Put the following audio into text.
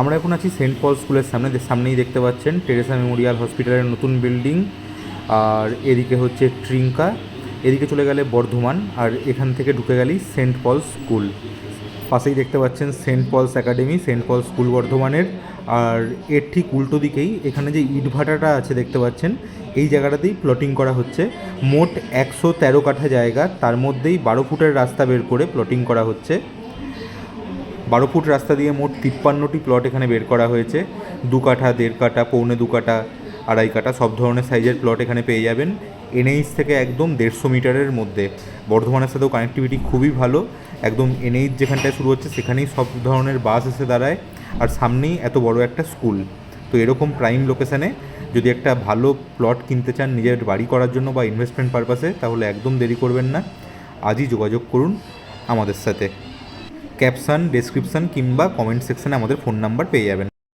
আমরা এখন আছি সেন্ট পল স্কুলের সামনে সামনেই দেখতে পাচ্ছেন টেরেসা মেমোরিয়াল হসপিটালের নতুন বিল্ডিং। আর এদিকে হচ্ছে ট্রিঙ্কা, এদিকে চলে গেলে বর্ধমান, আর এখান থেকে ঢুকে গেলেই সেন্ট পল স্কুল। পাশেই দেখতে পাচ্ছেন Saint Paul's academy, Saint Paul school বর্ধমানের। আর এর ঠিক উল্টো দিকেই এখানে যে ইটভাটাটা আছে দেখতে পাচ্ছেন, এই জায়গাটাতেই প্লটিং করা হচ্ছে। মোট একশো তেরো কাঠা জায়গা, তার মধ্যেই বারো ফুটের রাস্তা বের করে প্লটিং করা হচ্ছে। বারো ফুট রাস্তা দিয়ে মোট তিপ্পান্নটি প্লট এখানে বের করা হয়েছে। দু কাঠা, দেড় কাঠা, পৌনে দু কাঠা, আড়াই কাঠা, সব ধরনের সাইজের প্লট এখানে পেয়ে যাবেন। এনএইচ থেকে একদম দেড়শো মিটারের মধ্যে। বর্ধমানের সাথেও কানেক্টিভিটি খুবই ভালো। একদম এনএইচ যেখানটায় শুরু হচ্ছে, সেখানেই সব ধরনের বাস এসে দাঁড়ায়। আর সামনেই এত বড় একটা স্কুল তো এরকম প্রাইম লোকেশানে যদি একটা ভালো প্লট কিনতে চান নিজের বাড়ি করার জন্য বা ইনভেস্টমেন্ট পারপাসে তাহলে একদম দেরি করবেন না। আজই যোগাযোগ করুন আমাদের সাথে। ক্যাপশন ডেসক্রিপশন কিংবা কমেন্ট সেকশানে আমাদের ফোন নাম্বার পেয়ে যাবেন।